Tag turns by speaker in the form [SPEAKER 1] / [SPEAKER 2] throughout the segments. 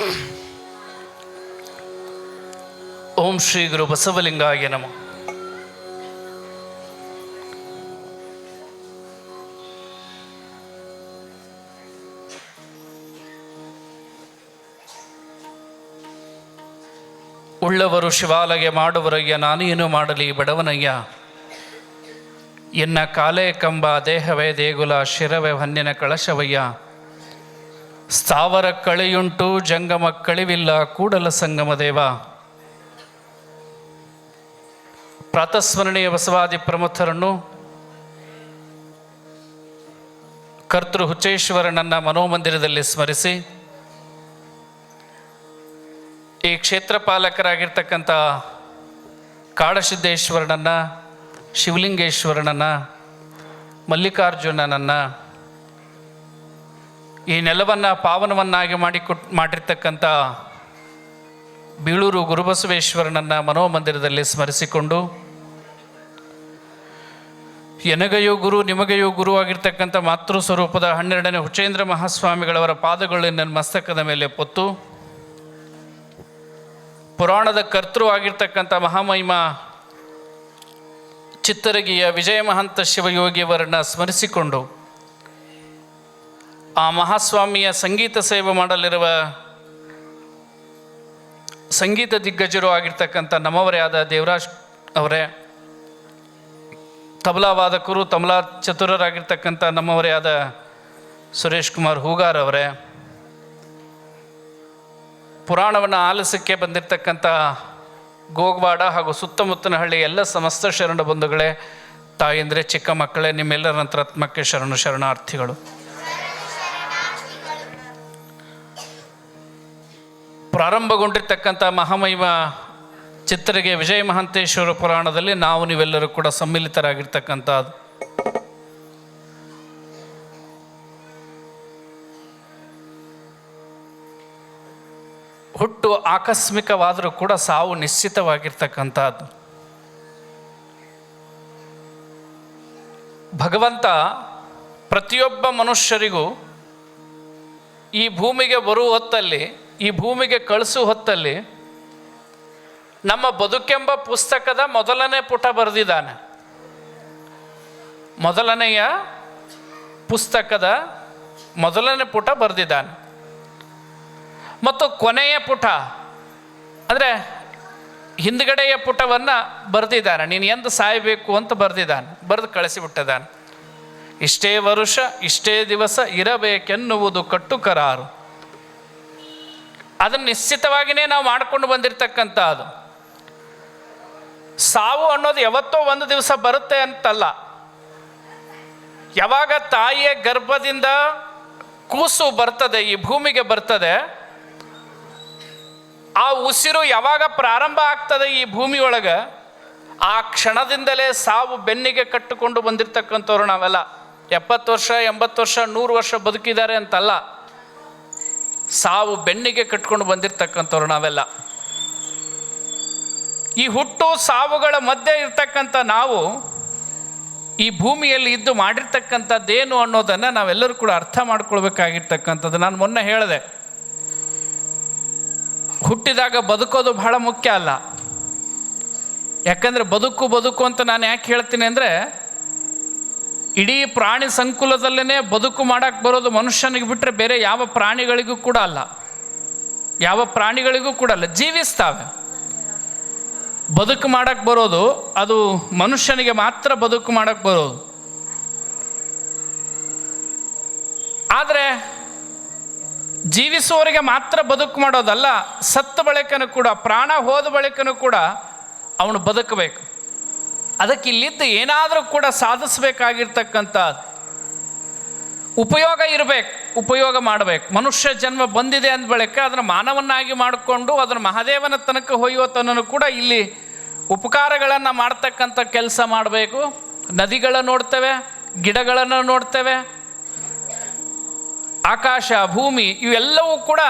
[SPEAKER 1] ಓಂ ಶ್ರೀ ಗುರು ಬಸವಲಿಂಗಾಯ ನಮ. ಉಳ್ಳವರು ಶಿವಾಲಯ ಮಾಡುವರಯ್ಯ ನಾನೇನು ಮಾಡಲಿ ಬಡವನಯ್ಯ? ಎನ್ನ ಕಾಲೇ ಕಂಬ, ದೇಹವೇ ದೇಗುಲ, ಶಿರವೇ ಹನ್ನಿನ ಕಳಶವಯ್ಯ. ಸ್ಥಾವರ ಕಳೆಯುಂಟು, ಜಂಗಮ ಕಳಿವಿಲ್ಲ, ಕೂಡಲ ಸಂಗಮ ದೇವ. ಪ್ರಾತಸ್ಮರಣೀಯ ಬಸವಾದಿ ಪ್ರಮುಖರನ್ನು ಕರ್ತೃ ಹುಚ್ಚೇಶ್ವರನನ್ನ ಮನೋಮಂದಿರದಲ್ಲಿ ಸ್ಮರಿಸಿ, ಈ ಕ್ಷೇತ್ರ ಪಾಲಕರಾಗಿರ್ತಕ್ಕಂಥ ಕಾಡಸಿದ್ದೇಶ್ವರನನ್ನು ಶಿವಲಿಂಗೇಶ್ವರನನ್ನ, ಮಲ್ಲಿಕಾರ್ಜುನನನ್ನ ಈ ನೆಲವನ್ನು ಪಾವನವನ್ನಾಗಿ ಮಾಡಿ ಕೊಟ್, ಮಾಡಿರ್ತಕ್ಕಂಥ ಬೀಳೂರು ಗುರುಬಸವೇಶ್ವರನನ್ನ ಮನೋಮಂದಿರದಲ್ಲಿ ಸ್ಮರಿಸಿಕೊಂಡು, ಎನಗೆಯೋ ಗುರು, ನಿಮಗೆಯೂ ಗುರು ಆಗಿರ್ತಕ್ಕಂಥ ಮಾತೃ ಸ್ವರೂಪದ ಹನ್ನೆರಡನೇ ಹುಚೇಂದ್ರ ಮಹಾಸ್ವಾಮಿಗಳವರ ಪಾದಗಳು ನನ್ನ ಮಸ್ತಕದ ಮೇಲೆ ಪೊತ್ತು. ಪುರಾಣದ ಕರ್ತೃ ಆಗಿರ್ತಕ್ಕಂಥ ಮಹಾಮಹಿಮ ಚಿತ್ತರಗಿಯ ವಿಜಯ ಮಹಂತ ಶಿವಯೋಗಿಯವರನ್ನು ಸ್ಮರಿಸಿಕೊಂಡು ಆ ಮಹಾಸ್ವಾಮಿಯ ಸಂಗೀತ ಸೇವೆ ಮಾಡಲಿರುವ ಸಂಗೀತ ದಿಗ್ಗಜರು ಆಗಿರ್ತಕ್ಕಂಥ ನಮ್ಮವರೇ ಆದ ದೇವರಾಜ್ ಅವರೇ, ತಬಲಾ ವಾದಕರು, ತಬಲಾ ಚತುರರಾಗಿರ್ತಕ್ಕಂಥ ನಮ್ಮವರೇ ಆದ ಸುರೇಶ್ ಕುಮಾರ್ ಹೂಗಾರ್ ಅವರೇ, ಪುರಾಣವನ್ನು ಆಲಿಸಕ್ಕೆ ಬಂದಿರತಕ್ಕಂಥ ಗೋಗ್ವಾಡ ಹಾಗೂ ಸುತ್ತಮುತ್ತಲ ಹಳ್ಳಿ ಎಲ್ಲ ಸಮಸ್ತ ಶರಣ ಬಂಧುಗಳೇ, ತಾಯಂದ್ರೆ, ಚಿಕ್ಕ ಮಕ್ಕಳೇ, ನಿಮ್ಮೆಲ್ಲರ ನಂತರಾತ್ಮಕ್ಕೆ ಶರಣು ಶರಣಾರ್ಥಿಗಳು. ಪ್ರಾರಂಭಗೊಂಡಿರ್ತಕ್ಕಂಥ ಮಹಾಮಹಿಮ ಚಿತ್ರಗೆ ವಿಜಯ ಮಹಂತೇಶ್ವರ ಪುರಾಣದಲ್ಲಿ ನಾವು ನೀವೆಲ್ಲರೂ ಕೂಡ ಸಮ್ಮಿಲಿತರಾಗಿರ್ತಕ್ಕಂಥದ್ದು ಹುಟ್ಟು ಆಕಸ್ಮಿಕವಾದರೂ ಕೂಡ ಸಾವು ನಿಶ್ಚಿತವಾಗಿರ್ತಕ್ಕಂಥದ್ದು. ಭಗವಂತ ಪ್ರತಿಯೊಬ್ಬ ಮನುಷ್ಯರಿಗೂ ಈ ಭೂಮಿಗೆ ಬರುವ ಹೊತ್ತಲ್ಲಿ ಈ ಭೂಮಿಗೆ ಕಳಿಸು ಹೊತ್ತಲ್ಲಿ ನಮ್ಮ ಬದುಕೆಂಬ ಪುಸ್ತಕದ ಮೊದಲನೇ ಪುಟ ಬರೆದಿದ್ದಾನೆ. ಮೊದಲನೆಯ ಪುಸ್ತಕದ ಮೊದಲನೇ ಪುಟ ಬರೆದಿದ್ದಾನೆ. ಮತ್ತು ಕೊನೆಯ ಪುಟ, ಅಂದರೆ ಹಿಂದ್ಗಡೆಯ ಪುಟವನ್ನು ಬರೆದಿದ್ದಾನೆ. ನೀನು ಎಂದು ಸಾಯಬೇಕು ಅಂತ ಬರೆದಿದ್ದಾನೆ. ಬರೆದು ಕಳಿಸಿಬಿಟ್ಟಿದ್ದಾನೆ. ಇಷ್ಟೇ ವರುಷ, ಇಷ್ಟೇ ದಿವಸ ಇರಬೇಕೆನ್ನುವುದು ಕಟ್ಟು ಕರಾರು ಅದನ್ನು ನಿಶ್ಚಿತವಾಗಿಯೇ ನಾವು ಮಾಡಿಕೊಂಡು ಬಂದಿರತಕ್ಕಂಥ ಅದು. ಸಾವು ಅನ್ನೋದು ಯಾವತ್ತೋ ಒಂದು ದಿವಸ ಬರುತ್ತೆ ಅಂತಲ್ಲ. ಯಾವಾಗ ತಾಯಿಯ ಗರ್ಭದಿಂದ ಕೂಸು ಬರ್ತದೆ, ಈ ಭೂಮಿಗೆ ಬರ್ತದೆ, ಆ ಉಸಿರು ಯಾವಾಗ ಪ್ರಾರಂಭ ಆಗ್ತದೆ ಈ ಭೂಮಿಯೊಳಗೆ, ಆ ಕ್ಷಣದಿಂದಲೇ ಸಾವು ಬೆನ್ನಿಗೆ ಕಟ್ಟಿಕೊಂಡು ಬಂದಿರತಕ್ಕಂಥವ್ರು ನಾವೆಲ್ಲ. ಎಪ್ಪತ್ತು ವರ್ಷ, ಎಂಬತ್ತು ವರ್ಷ, ನೂರು ವರ್ಷ ಬದುಕಿದ್ದಾರೆ ಅಂತಲ್ಲ. ಸಾವು ಬೆನ್ನಿಗೆ ಕಟ್ಕೊಂಡು ಬಂದಿರ್ತಕ್ಕಂಥವ್ರು ನಾವೆಲ್ಲ. ಈ ಹುಟ್ಟು ಸಾವುಗಳ ಮಧ್ಯೆ ಇರ್ತಕ್ಕಂಥ ನಾವು ಈ ಭೂಮಿಯಲ್ಲಿ ಇದ್ದು ಮಾಡಿರ್ತಕ್ಕಂಥದ್ದೇನು ಅನ್ನೋದನ್ನು ನಾವೆಲ್ಲರೂ ಕೂಡ ಅರ್ಥ ಮಾಡ್ಕೊಳ್ಬೇಕಾಗಿರ್ತಕ್ಕಂಥದ್ದು. ನಾನು ಮೊನ್ನೆ ಹೇಳಿದೆ, ಹುಟ್ಟಿದಾಗ ಬದುಕೋದು ಬಹಳ ಮುಖ್ಯ ಅಲ್ಲ. ಯಾಕಂದರೆ ಬದುಕು ಬದುಕು ಅಂತ ನಾನು ಯಾಕೆ ಹೇಳ್ತೀನಿ ಅಂದರೆ ಇಡೀ ಪ್ರಾಣಿ ಸಂಕುಲದಲ್ಲೇ ಬದುಕು ಮಾಡಕ್ಕೆ ಬರೋದು ಮನುಷ್ಯನಿಗೆ ಬಿಟ್ಟರೆ ಬೇರೆ ಯಾವ ಪ್ರಾಣಿಗಳಿಗೂ ಕೂಡ ಅಲ್ಲ. ಯಾವ ಪ್ರಾಣಿಗಳಿಗೂ ಕೂಡ ಅಲ್ಲ. ಜೀವಿಸ್ತಾವೆ. ಬದುಕು ಮಾಡಕ್ಕೆ ಬರೋದು ಅದು ಮನುಷ್ಯನಿಗೆ ಮಾತ್ರ ಬದುಕು ಮಾಡಕ್ಕೆ ಬರೋದು. ಆದರೆ ಜೀವಿಸುವವರಿಗೆ ಮಾತ್ರ ಬದುಕು ಮಾಡೋದಲ್ಲ, ಸತ್ತ ಬಳಿಕನೂ ಕೂಡ, ಪ್ರಾಣ ಹೋದ ಬಳಿಕನೂ ಕೂಡ ಅವನು ಬದುಕಬೇಕು. ಅದಕ್ಕೆ ಇಲ್ಲಿದ್ದು ಏನಾದರೂ ಕೂಡ ಸಾಧಿಸಬೇಕಾಗಿರ್ತಕ್ಕಂಥ ಉಪಯೋಗ ಇರಬೇಕು, ಉಪಯೋಗ ಮಾಡಬೇಕು. ಮನುಷ್ಯ ಜನ್ಮ ಬಂದಿದೆ ಅಂದ ಬಳಿಕ ಅದನ್ನು ಮಾನವನ್ನಾಗಿ ಮಾಡಿಕೊಂಡು ಅದನ್ನು ಮಹಾದೇವನ ತನಕ ಹೊಯ್ಯೋ ತನನು ಕೂಡ ಇಲ್ಲಿ ಉಪಕಾರಗಳನ್ನು ಮಾಡ್ತಕ್ಕಂಥ ಕೆಲಸ ಮಾಡಬೇಕು. ನದಿಗಳನ್ನು ನೋಡ್ತೇವೆ, ಗಿಡಗಳನ್ನು ನೋಡ್ತೇವೆ. ಆಕಾಶ, ಭೂಮಿ ಇವೆಲ್ಲವೂ ಕೂಡ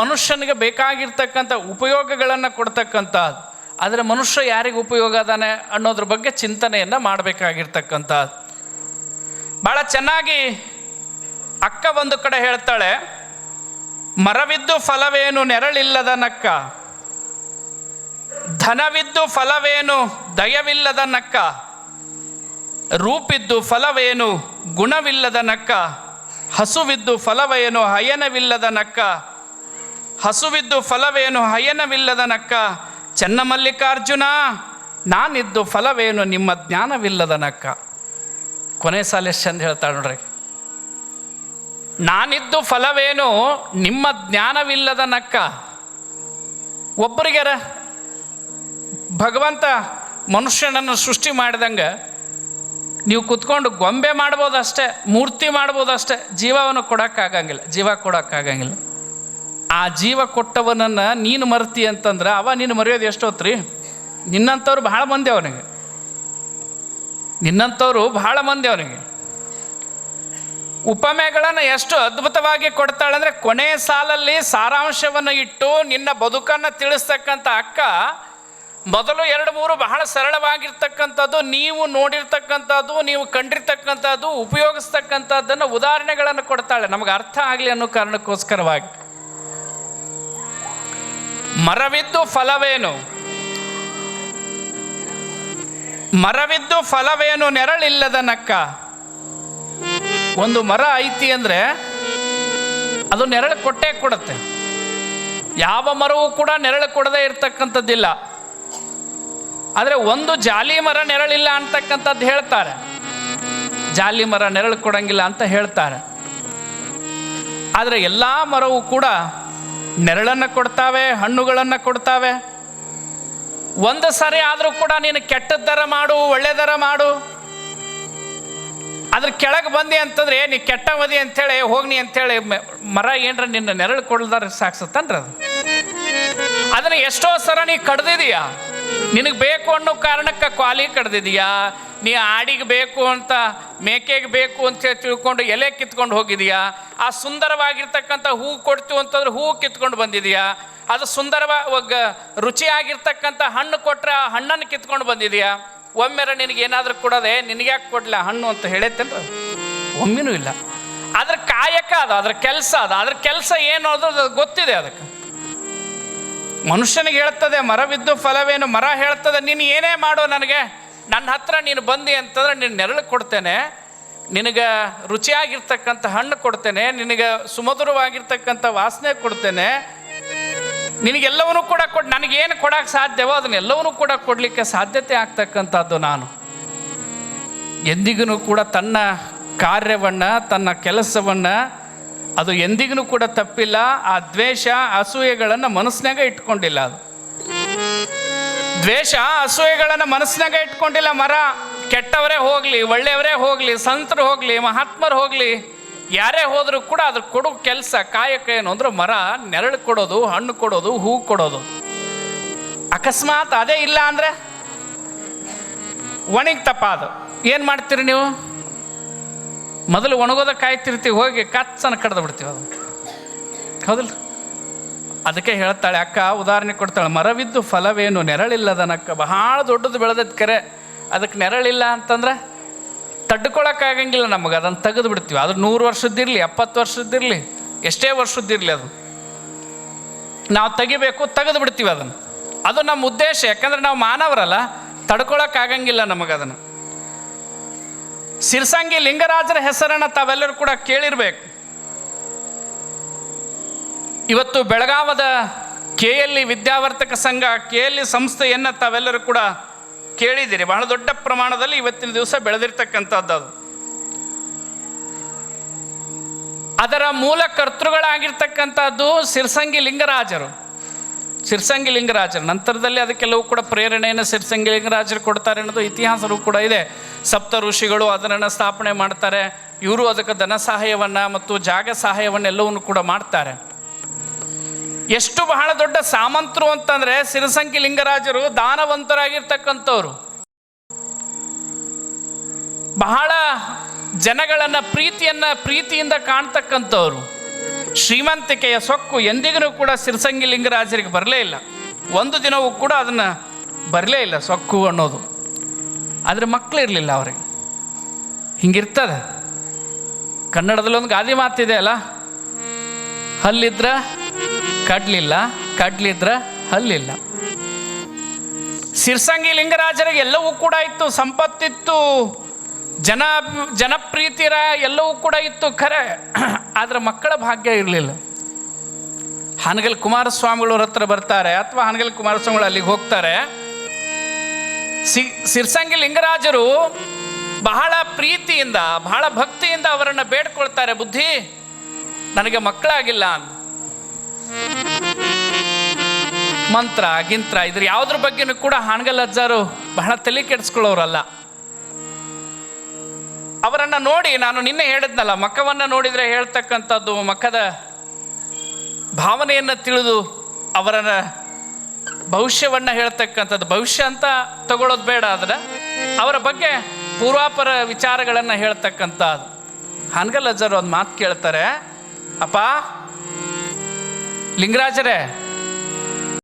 [SPEAKER 1] ಮನುಷ್ಯನಿಗೆ ಬೇಕಾಗಿರ್ತಕ್ಕಂಥ ಉಪಯೋಗಗಳನ್ನು ಕೊಡ್ತಕ್ಕಂಥದ್ದು. ಆದರೆ ಮನುಷ್ಯ ಯಾರಿಗೆ ಉಪಯೋಗ ಅದಾನೆ ಅನ್ನೋದ್ರ ಬಗ್ಗೆ ಚಿಂತನೆಯನ್ನು ಮಾಡಬೇಕಾಗಿರ್ತಕ್ಕಂಥ. ಭಾಳ ಚೆನ್ನಾಗಿ ಅಕ್ಕ ಒಂದು ಕಡೆ ಹೇಳ್ತಾಳೆ, ಮರವಿದ್ದು ಫಲವೇನು ನೆರಳಿಲ್ಲದನಕ್ಕ? ಧನವಿದ್ದು ಫಲವೇನು ದಯವಿಲ್ಲದ ನಕ್ಕ ರೂಪಿದ್ದು ಫಲವೇನು ಗುಣವಿಲ್ಲದ ನಕ್ಕ ಹಸುವಿದ್ದು ಫಲವೇನು ಹಯನವಿಲ್ಲದ ನಕ್ಕ ಹಸುವಿದ್ದು ಫಲವೇನು ಹಯನವಿಲ್ಲದ ನಕ್ಕ ಚನ್ನಮಲ್ಲಿಕಾರ್ಜುನ, ನಾನಿದ್ದು ಫಲವೇನು ನಿಮ್ಮ ಜ್ಞಾನವಿಲ್ಲದ ನಕ್ಕ ಕೊನೆ ಸಾಲ ಎಷ್ಟು ಚಂದ ಹೇಳ್ತಾಳೆ ನೋಡ್ರಿ. ನಾನಿದ್ದು ಫಲವೇನು ನಿಮ್ಮ ಜ್ಞಾನವಿಲ್ಲದ ನಕ್ಕ ಒಬ್ಬರಿಗಾರ ಭಗವಂತ ಮನುಷ್ಯನನ್ನು ಸೃಷ್ಟಿ ಮಾಡಿದಂಗೆ ನೀವು ಕುತ್ಕೊಂಡು ಗೊಂಬೆ ಮಾಡ್ಬೋದಷ್ಟೇ ಮೂರ್ತಿ ಮಾಡ್ಬೋದಷ್ಟೇ ಜೀವವನ್ನು ಕೊಡೋಕ್ಕಾಗಂಗಿಲ್ಲ, ಜೀವ ಕೊಡೋಕ್ಕಾಗಂಗಿಲ್ಲ. ಆ ಜೀವ ಕೊಟ್ಟವನನ್ನು ನೀನು ಮರ್ತಿ ಅಂತಂದ್ರೆ ಅವ ನೀನು ಮರೆಯೋದು ಎಷ್ಟೊತ್ರಿ? ನಿನ್ನಂಥವ್ರು ಭಾಳ ಮಂದಿ ಅವನಿಗೆ ನಿನ್ನಂಥವ್ರು ಬಹಳ ಮಂದಿ ಅವನಿಗೆ ಉಪಮೆಗಳನ್ನು ಎಷ್ಟು ಅದ್ಭುತವಾಗಿ ಕೊಡ್ತಾಳೆ ಅಂದರೆ ಕೊನೆಯ ಸಾಲಲ್ಲಿ ಸಾರಾಂಶವನ್ನು ಇಟ್ಟು ನಿನ್ನ ಬದುಕನ್ನು ತಿಳಿಸ್ತಕ್ಕಂಥ ಅಕ್ಕ ಮೊದಲು ಎರಡು ಮೂರು ಬಹಳ ಸರಳವಾಗಿರ್ತಕ್ಕಂಥದ್ದು, ನೀವು ನೋಡಿರ್ತಕ್ಕಂಥದ್ದು, ನೀವು ಕಂಡಿರ್ತಕ್ಕಂಥದ್ದು, ಉಪಯೋಗಿಸ್ತಕ್ಕಂಥದ್ದನ್ನು ಉದಾಹರಣೆಗಳನ್ನು ಕೊಡ್ತಾಳೆ. ನಮಗೆ ಅರ್ಥ ಆಗಲಿ ಅನ್ನೋ ಕಾರಣಕ್ಕೋಸ್ಕರವಾಗಿ. ಮರವಿದ್ದು ಫಲವೇನು? ಮರವಿದ್ದು ಫಲವೇನು ನೆರಳಿಲ್ಲದ ನಕ್ಕ? ಒಂದು ಮರ ಐತಿ ಅಂದರೆ ಅದು ನೆರಳು ಕೊಟ್ಟೇ ಕೊಡುತ್ತೆ. ಯಾವ ಮರವೂ ಕೂಡ ನೆರಳು ಕೊಡದೇ ಇರತಕ್ಕಂಥದ್ದಿಲ್ಲ. ಆದರೆ ಒಂದು ಜಾಲಿ ಮರ ನೆರಳಿಲ್ಲ ಅಂತಕ್ಕಂಥದ್ದು ಹೇಳ್ತಾರೆ. ಜಾಲಿ ಮರ ನೆರಳು ಕೊಡಂಗಿಲ್ಲ ಅಂತ ಹೇಳ್ತಾರೆ. ಆದರೆ ಎಲ್ಲ ಮರವೂ ಕೂಡ ನೆರಳನ್ನು ಕೊಡ್ತಾವೆ, ಹಣ್ಣುಗಳನ್ನು ಕೊಡ್ತಾವೆ. ಒಂದು ಸಾರಿ ಆದರೂ ಕೂಡ ನೀನು ಕೆಟ್ಟದ್ದರ ಮಾಡು ಒಳ್ಳೆದರ ಮಾಡು. ಅದ್ರ ಕೆಳಗೆ ಬಂದಿ ಅಂತಂದ್ರೆ ನೀ ಕೆಟ್ಟ ಮದಿ ಅಂತೇಳಿ ಹೋಗ್ನಿ ಅಂತೇಳಿ ಮರ ಏನ್ರ ನಿನ್ನ ನೆರಳು ಕೊಡ್ದಾರ ಸಾಕ್ಸತ್ತನ್ರ ಅದು? ಅದನ್ನ ಎಷ್ಟೋ ಸರ ನೀ ಕಡ್ದಿದೀಯಾ? ನಿನಗೆ ಬೇಕು ಅನ್ನೋ ಕಾರಣಕ್ಕೆ ಕ್ವಾಲಿ ಕಡ್ದಿದೀಯಾ? ನೀ ಆಡಿಗೆ ಬೇಕು ಅಂತ ಮೇಕೆಗೆ ಬೇಕು ಅಂತ ತಿಳ್ಕೊಂಡು ಎಲೆ ಕಿತ್ಕೊಂಡು ಹೋಗಿದೆಯಾ? ಆ ಸುಂದರವಾಗಿರ್ತಕ್ಕಂಥ ಹೂ ಕೊಡ್ತೀವಿ ಅಂತಂದ್ರೆ ಹೂ ಕಿತ್ಕೊಂಡು ಬಂದಿದೆಯಾ? ಅದು ಸುಂದರವಾಗಿ ರುಚಿಯಾಗಿರ್ತಕ್ಕಂಥ ಹಣ್ಣು ಕೊಟ್ಟರೆ ಆ ಹಣ್ಣನ್ನು ಕಿತ್ಕೊಂಡು ಬಂದಿದೆಯಾ? ಒಮ್ಮೆರ ನಿನಗೆ ಏನಾದರೂ ಕೊಡೋದೆ? ನಿನಗ್ಯಾಕೆ ಕೊಡಲಿ ಹಣ್ಣು ಅಂತ ಹೇಳೈತೇನ್ರ ಒಮ್ಮೆನೂ ಇಲ್ಲ. ಅದ್ರ ಕಾಯಕ ಅದು, ಅದ್ರ ಕೆಲಸ ಅದು. ಅದ್ರ ಕೆಲಸ ಏನು ಅದು ಗೊತ್ತಿದೆ ಅದಕ್ಕೆ. ಮನುಷ್ಯನಿಗೆ ಹೇಳ್ತದೆ ಮರವಿದ್ದು ಫಲವೇನು, ಮರ ಹೇಳ್ತದೆ, ನೀನು ಏನೇ ಮಾಡೋ ನನಗೆ. ನನ್ನ ಹತ್ರ ನೀನು ಬಂದಿ ಅಂತಂದ್ರೆ ನೀನು ನೆರಳು ಕೊಡ್ತೇನೆ. ನಿನಗೆ ರುಚಿಯಾಗಿರ್ತಕ್ಕಂಥ ಹಣ್ಣು ಕೊಡ್ತೇನೆ. ನಿನಗೆ ಸುಮಧುರವಾಗಿರ್ತಕ್ಕಂಥ ವಾಸನೆ ಕೊಡ್ತೇನೆ. ನಿನಗೆಲ್ಲವನ್ನೂ ಕೂಡ ಕೊಡ್, ನನಗೇನು ಕೊಡೋಕೆ ಸಾಧ್ಯವೋ ಅದನ್ನೆಲ್ಲವನ್ನೂ ಕೂಡ ಕೊಡಲಿಕ್ಕೆ ಸಾಧ್ಯತೆ ಆಗ್ತಕ್ಕಂಥದ್ದು ನಾನು. ಎಂದಿಗೂ ಕೂಡ ತನ್ನ ಕಾರ್ಯವನ್ನು, ತನ್ನ ಕೆಲಸವನ್ನು ಅದು ಎಂದಿಗೂ ಕೂಡ ತಪ್ಪಿಲ್ಲ. ಆ ದ್ವೇಷ, ಅಸೂಯೆಗಳನ್ನು ಮನಸ್ಸಿನಾಗ ಇಟ್ಕೊಂಡಿಲ್ಲ ಅದು. ದ್ವೇಷ, ಅಸೂಯೆಗಳನ್ನು ಮನಸ್ಸಿನಾಗ ಇಟ್ಕೊಂಡಿಲ್ಲ ಮರ. ಕೆಟ್ಟವರೇ ಹೋಗಲಿ, ಒಳ್ಳೆಯವರೇ ಹೋಗಲಿ, ಸಂತರು ಹೋಗಲಿ, ಮಹಾತ್ಮರು ಹೋಗಲಿ, ಯಾರೇ ಹೋದರೂ ಕೂಡ ಅದ್ರ ಕೊಡೋ ಕೆಲಸ, ಕಾಯಕ ಏನು ಅಂದ್ರೆ ಮರ, ನೆರಳು ಕೊಡೋದು, ಹಣ್ಣು ಕೊಡೋದು, ಹೂ ಕೊಡೋದು. ಅಕಸ್ಮಾತ್ ಅದೇ ಇಲ್ಲ ಅಂದರೆ? ಒಣಗ್ತಪ್ಪ ಅದು. ಏನು ಮಾಡ್ತೀರಿ ನೀವು? ಮೊದಲು ಒಣಗೋದ ಕಾಯ್ತಿರ್ತೀವಿ, ಹೋಗಿ ಕಚ್ಚನ ಕಡ್ದು ಬಿಡ್ತೀವಿ ಅದು. ಹೌದಿಲ್ಲ ಅದಕ್ಕೆ ಹೇಳ್ತಾಳೆ, ಅಕ್ಕ, ಉದಾಹರಣೆ ಕೊಡ್ತಾಳೆ, ಮರವಿದ್ದು ಫಲವೇನು ನೆರಳಿಲ್ಲದನಕ್ಕ? ಬಹಳ ದೊಡ್ಡದು ಬೆಳೆದದ ಕರೆ. ಅದಕ್ಕೆ ನೆರಳಿಲ್ಲ ಅಂತಂದ್ರೆ ತಡ್ಕೊಳಕ್ಕಾಗಂಗಿಲ್ಲ ನಮಗೆ, ಅದನ್ನು ತೆಗೆದು ಬಿಡ್ತೀವಿ. ಅದು ನೂರು ವರ್ಷದ್ದಿರಲಿ ಎಪ್ಪತ್ತು ವರ್ಷದ್ದಿರಲಿ ಎಷ್ಟೇ ವರ್ಷದ್ದಿರಲಿ ಅದು. ನಾವು ತೆಗಿಬೇಕು, ತೆಗೆದು ಬಿಡ್ತೀವಿ ಅದನ್ನು. ಅದು ನಮ್ಮ ಉದ್ದೇಶ. ಯಾಕಂದ್ರೆ ನಾವು ಮಾನವರಲ್ಲ, ತಡ್ಕೊಳಕ್ಕಾಗಂಗಿಲ್ಲ ನಮಗೆ ಅದನ್ನು. ಸಿರ್ಸಂಗಿ ಲಿಂಗರಾಜರ ಹೆಸರನ್ನು ತಾವೆಲ್ಲರೂ ಕೂಡ ಕೇಳಿರ್ಬೇಕು. ಇವತ್ತು ಬೆಳಗಾವದ K L E Vidyavardhaka Sangha K L E ಸಂಸ್ಥೆಯನ್ನು ತಾವೆಲ್ಲರೂ ಕೂಡ ಕೇಳಿದ್ದೀರಿ. ಬಹಳ ದೊಡ್ಡ ಪ್ರಮಾಣದಲ್ಲಿ ಇವತ್ತಿನ ದಿವಸ ಬೆಳೆದಿರ್ತಕ್ಕಂಥದ್ದು ಅದು ಅದರ ಮೂಲ ಕರ್ತೃಗಳಾಗಿರ್ತಕ್ಕಂಥದ್ದು ಸಿರ್ಸಂಗಿ ಲಿಂಗರಾಜರು. ಸಿರ್ಸಂಗಿ ಲಿಂಗರಾಜರು. ನಂತರದಲ್ಲಿ ಅದಕ್ಕೆಲ್ಲವೂ ಕೂಡ ಪ್ರೇರಣೆಯನ್ನು ಸಿರ್ಸಂಗಿ ಲಿಂಗರಾಜರು ಕೊಡ್ತಾರೆ ಅನ್ನೋದು ಇತಿಹಾಸರು ಕೂಡ ಇದೆ. ಸಪ್ತ ಋಷಿಗಳು ಅದನ್ನು ಸ್ಥಾಪನೆ ಮಾಡ್ತಾರೆ. ಇವರು ಅದಕ್ಕೆ ಧನ ಸಹಾಯವನ್ನು ಮತ್ತು ಜಾಗ ಸಹಾಯವನ್ನು ಎಲ್ಲವನ್ನು ಕೂಡ ಮಾಡ್ತಾರೆ. ಎಷ್ಟು ಬಹಳ ದೊಡ್ಡ ಸಾಮಂತರು ಅಂತಂದ್ರೆ ಸಿರಸಂಗಿ ಲಿಂಗರಾಜರು ದಾನವಂತರಾಗಿರ್ತಕ್ಕಂಥವ್ರು. ಬಹಳ ಜನಗಳನ್ನ ಪ್ರೀತಿಯನ್ನ ಪ್ರೀತಿಯಿಂದ ಕಾಣ್ತಕ್ಕಂಥವ್ರು. ಶ್ರೀಮಂತಿಕೆಯ ಸೊಕ್ಕು ಎಂದಿಗೂ ಕೂಡ ಸಿರಸಂಗಿ ಲಿಂಗರಾಜರಿಗೆ ಬರಲೇ ಇಲ್ಲ. ಒಂದು ದಿನವೂ ಕೂಡ ಅದನ್ನ ಬರಲೇ ಇಲ್ಲ ಸೊಕ್ಕು ಅನ್ನೋದು. ಆದರೆ ಮಕ್ಕಳು ಇರಲಿಲ್ಲ ಅವರಿಗೆ. ಹಿಂಗಿರ್ತದೆ? ಕನ್ನಡದಲ್ಲಿ ಒಂದು ಗಾದಿ ಮಾತಿದೆ ಅಲ್ಲ? ಹಲ್ಲಿದ್ರ ಕಡ್ಲಿಲ್ಲ ಕಡ್ಲಿದ್ರ ಹಲ್ಲಿಲ್ಲ. ಸಿರ್ಸಂಗಿ ಲಿಂಗರಾಜರಿಗೆ ಎಲ್ಲವೂ ಕೂಡ ಇತ್ತು, ಸಂಪತ್ತಿತ್ತು, ಜನ, ಜನಪ್ರೀತಿರ ಎಲ್ಲವೂ ಕೂಡ ಇತ್ತು, ಖರೆ. ಆದ್ರೆ ಮಕ್ಕಳ ಭಾಗ್ಯ ಇರಲಿಲ್ಲ. ಹಾನಗಲ್ ಕುಮಾರಸ್ವಾಮಿಗಳವ್ರ ಹತ್ರ ಬರ್ತಾರೆ, ಅಥವಾ ಹಾನಗಲ್ ಕುಮಾರಸ್ವಾಮಿಗಳು ಅಲ್ಲಿಗೆ ಹೋಗ್ತಾರೆ. ಸಿ, ಸಿರ್ಸಂಗಿ ಲಿಂಗರಾಜರು ಬಹಳ ಪ್ರೀತಿಯಿಂದ, ಬಹಳ ಭಕ್ತಿಯಿಂದ ಅವರನ್ನು ಬೇಡ್ಕೊಳ್ತಾರೆ, ಬುದ್ಧಿ. ನನಗೆ ಮಕ್ಕಳಾಗಿಲ್ಲ ಅಂತ. ಮಂತ್ರ, ಗಿಂತ್ರ, ಇದ್ರ ಯಾವುದ್ರ ಬಗ್ಗೆನೂ ಕೂಡ ಹಾನಗಲ್ ಅಜ್ಜಾರು ಬಹಳ ತಲೆ ಕೆಡಿಸ್ಕೊಳ್ಳೋರಲ್ಲ. ಅವರನ್ನ ನೋಡಿ ನಾನು ನಿನ್ನೆ ಹೇಳಿದ್ನಲ್ಲ ಮಕ್ಕವನ್ನ ನೋಡಿದ್ರೆ ಹೇಳ್ತಕ್ಕಂಥದ್ದು ಮಕ್ಕದ ಭಾವನೆಯನ್ನು ತಿಳಿದು ಅವರ ಭವಿಷ್ಯವನ್ನ ಹೇಳ್ತಕ್ಕಂಥದ್ದು. ಭವಿಷ್ಯ ಅಂತ ತಗೊಳ್ಳೋದು ಬೇಡ, ಆದ್ರೆ ಅವರ ಬಗ್ಗೆ ಪೂರ್ವಾಪರ ವಿಚಾರಗಳನ್ನು ಹೇಳ್ತಕ್ಕಂಥದ್ದು ಹಾನ್ಗಲ್ ಅಜ್ಜರು ಒಂದು ಮಾತು ಕೇಳ್ತಾರೆ. ಅಪ್ಪ, ಲಿಂಗರಾಜರೇ